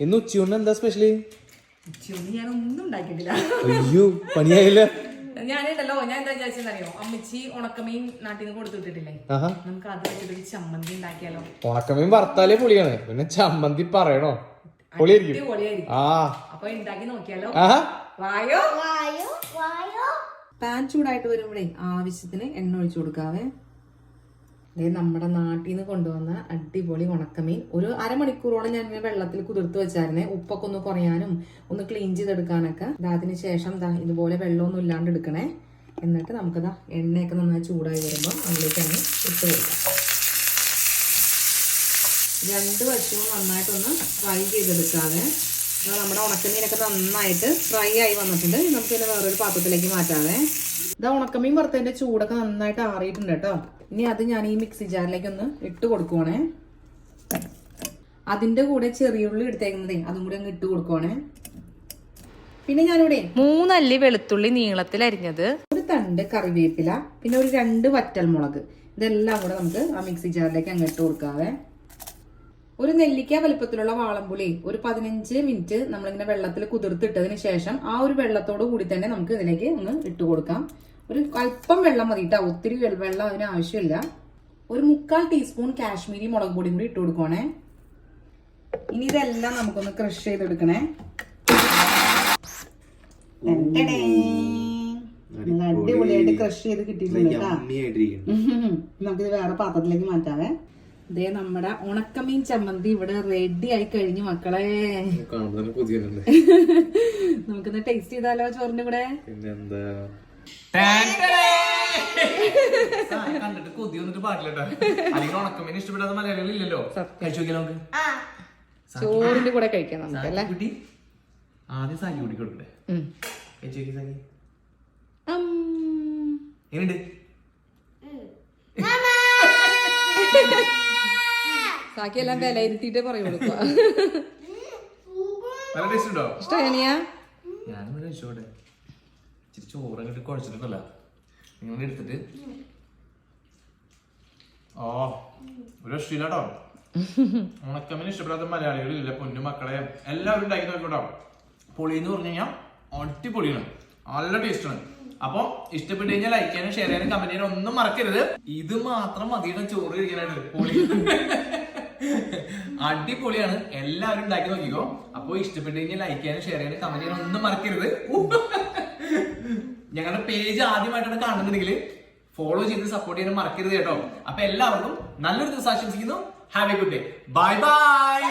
ഇന്ന് ഉച്ചയൂണ് എന്താ സ്പെഷ്യൽ ഉച്ചയൊന്നും ഞാൻ ഒന്നും ഉണ്ടാക്കിയിട്ടില്ല. അയ്യോ പണിയായില്ല? ഞാനുണ്ടല്ലോ ഞാൻ എന്താ വിചാരിച്ചെന്നറിയോ അമ്മച്ചി ഉണക്കമീൻ നാട്ടിൽ നിന്ന് കൊടുത്തു വിട്ടിട്ടില്ലേ? നമുക്ക് അത് വെച്ചിട്ടൊരു ചമ്മന്തി ഉണ്ടാക്കിയാലോ? ഉണക്കമീൻ വറുത്താലേ പൊളിയാണ്. പിന്നെ ചമ്മന്തി പറയണോ? പൊളിയായിരിക്കും. ആ. അപ്പൊ ഉണ്ടാക്കി നോക്കിയാലോ? വായോ? വായോ വായോ. പാൻ ചൂടായിട്ട് വരുമ്പോഴേ ആവശ്യത്തിന് എണ്ണ ഒഴിച്ചു കൊടുക്കാവേ. ദേ നമ്മുടെ നാട്ടിൽ നിന്ന് കൊണ്ടുവന്ന അടിപൊളി ഉണക്കമീൻ. ഒരു അരമണിക്കൂറോളം ഞാൻ ഇങ്ങനെ വെള്ളത്തിൽ കുതിർത്ത് വെച്ചായിരുന്നേ. ഉപ്പൊക്കെ ഒന്ന് കുറയാനും ഒന്ന് ക്ലീൻ ചെയ്തെടുക്കാനൊക്കെ. അതിന് ശേഷം ഇതുപോലെ വെള്ളമൊന്നും ഇല്ലാണ്ട് എടുക്കണേ. എന്നിട്ട് നമുക്കതാ എണ്ണയൊക്കെ നന്നായി ചൂടായി വരുമ്പോൾ അതിലേക്ക് അങ്ങ് ഇട്ട് കൊടുക്കാം. രണ്ട് വശവും നന്നായിട്ടൊന്ന് ഫ്രൈ ചെയ്തെടുക്കാതെ നമ്മുടെ ഉണക്കമീനൊക്കെ നന്നായിട്ട് ഫ്രൈ ആയി വന്നിട്ടുണ്ട്. നമുക്ക് ഇതിനെ വേറൊരു പാത്രത്തിലേക്ക് മാറ്റാതെ ഇതാ ഉണക്കമീൻ വറുത്തതിന്റെ ചൂടൊക്കെ നന്നായിട്ട് ആറിയിട്ടുണ്ട് കേട്ടോ. ഇനി അത് ഞാൻ ഈ മിക്സി ജാറിലേക്ക് ഒന്ന് ഇട്ട് കൊടുക്കുവാണേ. അതിന്റെ കൂടെ ചെറിയുള്ളി എടുത്തേക്കുന്നതേ അതും കൂടി അങ്ങ് ഇട്ട് കൊടുക്കുവാണേ. പിന്നെ ഞാനിവിടെ മൂന്നല്ലി വെളുത്തുള്ളി നീളത്തിൽ അരിഞ്ഞത്. ഒരു തണ്ട് കറിവേപ്പില പിന്നെ ഒരു രണ്ട് വറ്റൽ മുളക് ഇതെല്ലാം കൂടെ നമുക്ക് ആ മിക്സി ജാറിലേക്ക് അങ്ങ് ഇട്ട് കൊടുക്കാവേ. ഒരു നെല്ലിക്ക വലുപ്പത്തിലുള്ള വാളംപുളി ഒരു പതിനഞ്ച് മിനിറ്റ് നമ്മളിങ്ങനെ വെള്ളത്തിൽ കുതിർത്തിട്ടതിന് ശേഷം ആ ഒരു വെള്ളത്തോട് കൂടി തന്നെ നമുക്ക് ഇതിലേക്ക് ഒന്ന് ഇട്ട് കൊടുക്കാം. ഒരു അല്പം വെള്ളം മതി കേട്ടോ. ഒത്തിരി വെള്ളം അതിന് ആവശ്യമില്ല. ഒരു മുക്കാൽ ടീസ്പൂൺ കാശ്മീരി മുളക് പൊടിയും കൂടി ഇട്ട് കൊടുക്കണേ ഇനി ഇതെല്ലാം നമുക്കൊന്ന് ക്രഷ് ചെയ്തെടുക്കണേ. നല്ല അടിപൊളിയായിട്ട് ക്രഷ് ചെയ്ത് കിട്ടിയിട്ടുണ്ട് കേട്ടോ. നമുക്കിത് വേറെ പാത്രത്തിലേക്ക് മാറ്റാവേ. ഇതേ നമ്മുടെ ഉണക്കമീൻ ചമ്മന്തി ഇവിടെ റെഡി ആയി കഴിഞ്ഞു മക്കളെ. നമുക്കൊന്ന് ടേസ്റ്റ് ചെയ്താലോ ചോറിന്റെ കൂടെ? പിന്നെന്താ? കണ്ടിട്ട് കൊതി വന്നിട്ട് പാടില്ലട്ടോ അല്ലെങ്കിൽ ഉണക്കമീൻ ഇഷ്ടപ്പെടാത്ത മലയാളികൾ ഇല്ലല്ലോ. കഴിച്ചു നോക്കിയാലോ നമുക്ക്. ആ. ചോറിന്റെ കൂടെ കഴിക്കാം നമുക്ക് അല്ലേ? ആദ്യം സാരി കൂടി കൊടുക്കട്ടെ. കഴിച്ചു നോക്കി സാരി ഉം. എങ്ങനെയുണ്ട്? സാക്കി എല്ലാം വിലയിരുത്തിയിട്ടേ പറയൂ കൊടുക്കുക. നല്ല ടേസ്റ്റ് ഉണ്ടോ? ഞാനും ഇച്ചിരി ചോറ് അങ്ങോട്ട് കുഴച്ചിട്ടുണ്ടല്ല നിങ്ങൾ എടുത്തിട്ട്. ഓ ഒരു രക്ഷയില്ലാട്ടോ. ഉണക്കമീൻ ഇഷ്ടപ്പെടാത്ത മലയാളികളില്ല പൊന്നു മക്കളെ. എല്ലാവരും ഉണ്ടാക്കി നോക്കട്ടോ പൊളിന്ന് പറഞ്ഞു കഴിഞ്ഞാൽ അടിപൊളിയാണ്. നല്ല ടേസ്റ്റാണ് അപ്പൊ ഇഷ്ടപ്പെട്ട് കഴിഞ്ഞാൽ ലൈക്ക് ചെയ്യാനും ഷെയർ ചെയ്യാനും കമന്റ് ചെയ്യാനും ഒന്നും മറക്കരുത്. ഇത് മാത്രം മതിയുടെ ചോറ് കഴിക്കാനായിട്ട് പൊളി. അടിപൊളിയാണ്. എല്ലാവരും ഉണ്ടാക്കി നോക്കിക്കോ. അപ്പൊ ഇഷ്ടപ്പെട്ടു കഴിഞ്ഞാൽ ലൈക്ക് ചെയ്യാനും ഷെയർ ചെയ്യാനും കമന്റ് ചെയ്യാനും ഒന്നും മറക്കരുത്. ഞങ്ങളുടെ പേജ് ആദ്യമായിട്ടാണ് കാണുന്നുണ്ടെങ്കിൽ ഫോളോ ചെയ്ത് സപ്പോർട്ട് ചെയ്യാനും മറക്കരുത് കേട്ടോ. അപ്പൊ എല്ലാവർക്കും നല്ലൊരു ദിവസം ആശംസിക്കുന്നു. Have a good day bye bye